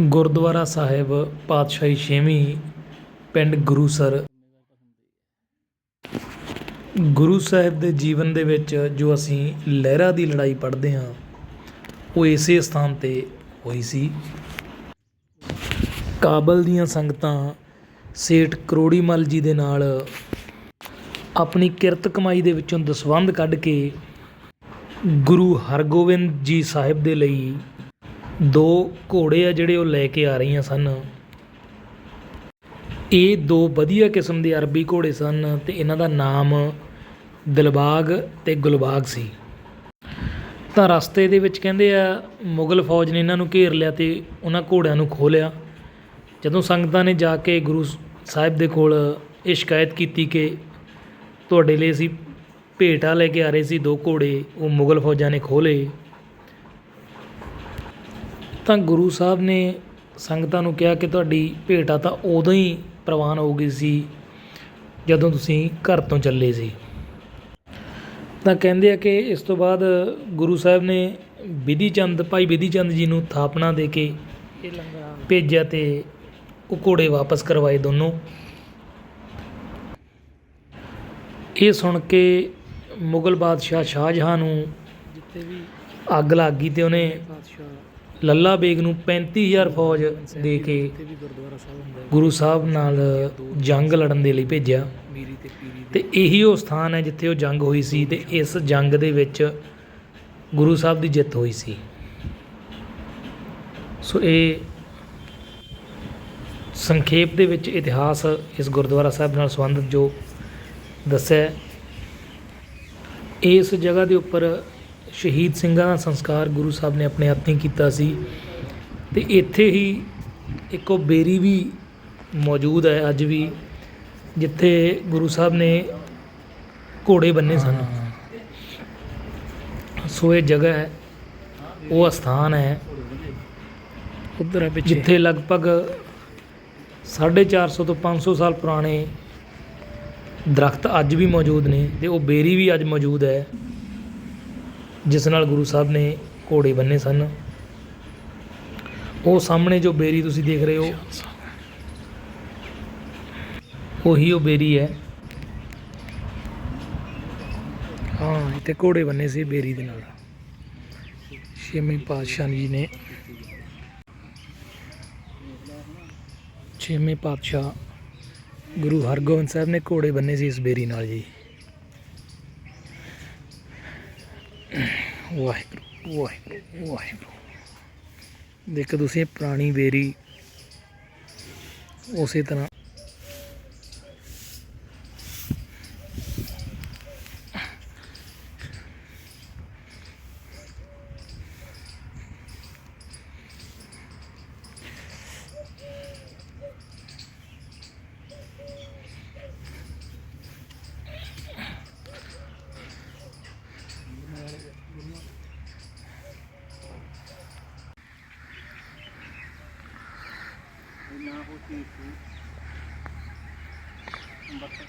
ਗੁਰਦੁਆਰਾ ਸਾਹਿਬ ਪਾਤਸ਼ਾਹੀ ਛੇਵੀਂ ਪਿੰਡ ਗੁਰੂਸਰ ਗੁਰੂ ਸਾਹਿਬ ਦੇ ਜੀਵਨ ਦੇ ਵਿੱਚ ਜੋ ਅਸੀਂ ਲਹਿਰਾ ਦੀ ਲੜਾਈ ਪੜ੍ਹਦੇ ਹਾਂ, ਉਹ ਇਸੇ ਸਥਾਨ ਤੇ ਹੋਈ ਸੀ। ਕਾਬਲ ਦੀਆਂ ਸੰਗਤਾਂ ਸੇਠ ਕਰੋੜੀਮਲ ਜੀ ਦੇ ਨਾਲ ਆਪਣੀ ਕਿਰਤ ਕਮਾਈ ਦੇ ਵਿੱਚੋਂ ਦਸਵੰਧ ਕੱਢ ਕੇ ਗੁਰੂ ਹਰਗੋਬਿੰਦ ਜੀ ਸਾਹਿਬ ਦੇ ਲਈ ਦੋ ਘੋੜੇ ਆ ਜਿਹੜੇ ਉਹ ਲੈ ਕੇ ਆ ਰਹੀਆਂ ਸਨ। ਇਹ ਦੋ ਵਧੀਆ ਕਿਸਮ ਦੇ ਅਰਬੀ ਘੋੜੇ ਸਨ ਤੇ ਇਹਨਾਂ ਦਾ ਨਾਮ ਦਿਲਬਾਗ ਤੇ ਗੁਲਬਾਗ ਸੀ। ਤਾਂ ਰਸਤੇ ਦੇ ਵਿੱਚ ਕਹਿੰਦੇ ਆ, ਮੁਗਲ ਫੌਜ ਨੇ ਇਹਨਾਂ ਨੂੰ ਘੇਰ ਲਿਆ ਤੇ ਉਹਨਾਂ ਘੋੜਿਆਂ ਨੂੰ ਖੋਹ ਲਿਆ। ਜਦੋਂ ਸੰਗਤਾਂ ਨੇ ਜਾ ਕੇ ਗੁਰੂ ਸਾਹਿਬ ਦੇ ਕੋਲ ਇਹ ਸ਼ਿਕਾਇਤ ਕੀਤੀ ਕਿ ਤੁਹਾਡੇ ਲਈ ਅਸੀਂ ਭੇਟਾ ਲੈ ਕੇ ਆ ਰਹੇ ਸੀ, ਦੋ ਘੋੜੇ ਉਹ ਮੁਗਲ ਫੌਜਾਂ ਨੇ ਖੋਹ ਲਏ। ਤਾਂ ਗੁਰੂ ਸਾਹਿਬ ਨੇ ਸੰਗਤਾਂ ਨੂੰ ਕਿਹਾ ਕਿ ਤੁਹਾਡੀ ਭੇਟਾ ਤਾਂ ਉਦੋਂ ਹੀ ਪ੍ਰਵਾਨ ਹੋ ਗਈ ਸੀ ਜਦੋਂ ਤੁਸੀਂ ਘਰ ਤੋਂ ਚੱਲੇ ਸੀ। ਤਾਂ ਕਹਿੰਦੇ ਆ ਕਿ ਇਸ ਤੋਂ ਬਾਅਦ ਗੁਰੂ ਸਾਹਿਬ ਨੇ ਵਿਧੀ ਚੰਦ ਭਾਈ ਵਿਧੀ ਚੰਦ ਜੀ ਨੂੰ ਥਾਪਣਾ ਦੇ ਕੇ ਭੇਜਿਆ ਤੇ ਉਹ ਘੋੜੇ ਵਾਪਸ ਕਰਵਾਏ ਦੋਨੋਂ। ਇਹ ਸੁਣ ਕੇ ਮੁਗਲ ਬਾਦਸ਼ਾਹ ਸ਼ਾਹਜਹਾਂ ਨੂੰ ਜਿੱਥੇ ਵੀ ਅੱਗ ਲੱਗ ਗਈ ਤੇ ਉਹਨੇ ਲੱਲਾ ਬੇਗ ਨੂੰ 35000 ਫੌਜ ਦੇ ਕੇ ਗੁਰੂ ਸਾਹਿਬ ਨਾਲ ਜੰਗ ਲੜਨ ਦੇ ਲਈ ਭੇਜਿਆ। ਮੀਰੀ ਤੇ ਇਹੀ ਉਹ ਸਥਾਨ ਹੈ ਜਿੱਥੇ ਉਹ ਜੰਗ ਹੋਈ ਸੀ ਤੇ ਇਸ ਜੰਗ ਦੇ ਵਿੱਚ ਗੁਰੂ ਸਾਹਿਬ ਦੀ ਜਿੱਤ ਹੋਈ ਸੀ। ਸੋ ਇਹ ਸੰਖੇਪ ਦੇ ਵਿੱਚ ਇਤਿਹਾਸ ਇਸ ਗੁਰਦੁਆਰਾ ਸਾਹਿਬ ਨਾਲ ਸੰਬੰਧਿਤ ਜੋ ਦੱਸਿਆ ਇਸ ਜਗ੍ਹਾ ਦੇ ਉੱਪਰ ਸ਼ਹੀਦ ਸਿੰਘਾਂ ਦਾ ਸੰਸਕਾਰ ਗੁਰੂ ਸਾਹਿਬ ਨੇ ਆਪਣੇ ਹੱਥੀਂ ਕੀਤਾ ਸੀ ਤੇ ਇੱਥੇ ਹੀ ਇੱਕ ਉਹ ਬੇਰੀ ਵੀ ਮੌਜੂਦ ਹੈ ਅੱਜ ਵੀ ਜਿੱਥੇ ਗੁਰੂ ਸਾਹਿਬ ਨੇ ਘੋੜੇ ਬੰਨੇ ਸਨ। ਸੋ ਇਹ ਜਗ੍ਹਾ ਹੈ ਉਹ ਸਥਾਨ ਹੈ ਉਧਰ ਪਿੱਛੇ। ਜਿੱਥੇ ਲਗਭਗ 450 ਤੋਂ 500 ਸਾਲ ਪੁਰਾਣੇ ਦਰਖਤ ਅੱਜ ਵੀ ਮੌਜੂਦ ਨੇ ਤੇ ਉਹ ਬੇਰੀ ਵੀ ਅੱਜ ਮੌਜੂਦ ਹੈ। ਜਿਸ ਨਾਲ ਗੁਰੂ ਸਾਹਿਬ ਨੇ ਘੋੜੇ ਬੰਨੇ ਸਨ। ਉਹ ਸਾਹਮਣੇ ਜੋ ਬੇਰੀ ਤੁਸੀਂ ਦੇਖ ਰਹੇ ਹੋ, ਉਹੀ ਉਹ ਬੇਰੀ ਹੈ। ਹਾਂ, ਇੱਥੇ ਘੋੜੇ ਬੰਨੇ ਸੀ ਬੇਰੀ ਦੇ ਨਾਲ। ਛੇਵੇਂ ਪਾਤਸ਼ਾਹ ਜੀ ਨੇ। ਛੇਵੇਂ ਪਾਤਸ਼ਾਹ ਗੁਰੂ ਹਰਗੋਬਿੰਦ ਸਾਹਿਬ ਨੇ ਘੋੜੇ ਬੰਨੇ ਸੀ ਇਸ ਬੇਰੀ ਨਾਲ ਜੀ। ਵਾਹਿਗੁਰੂ ਵਾਹਿਗੁਰੂ ਵਾਹਿਗੁਰੂ। ਦੇਖੋ ਤੁਸੀਂ ਪੁਰਾਣੀ ਬੇਰੀ ਉਸੇ ਤਰ੍ਹਾਂ na ako dito. Ang bata.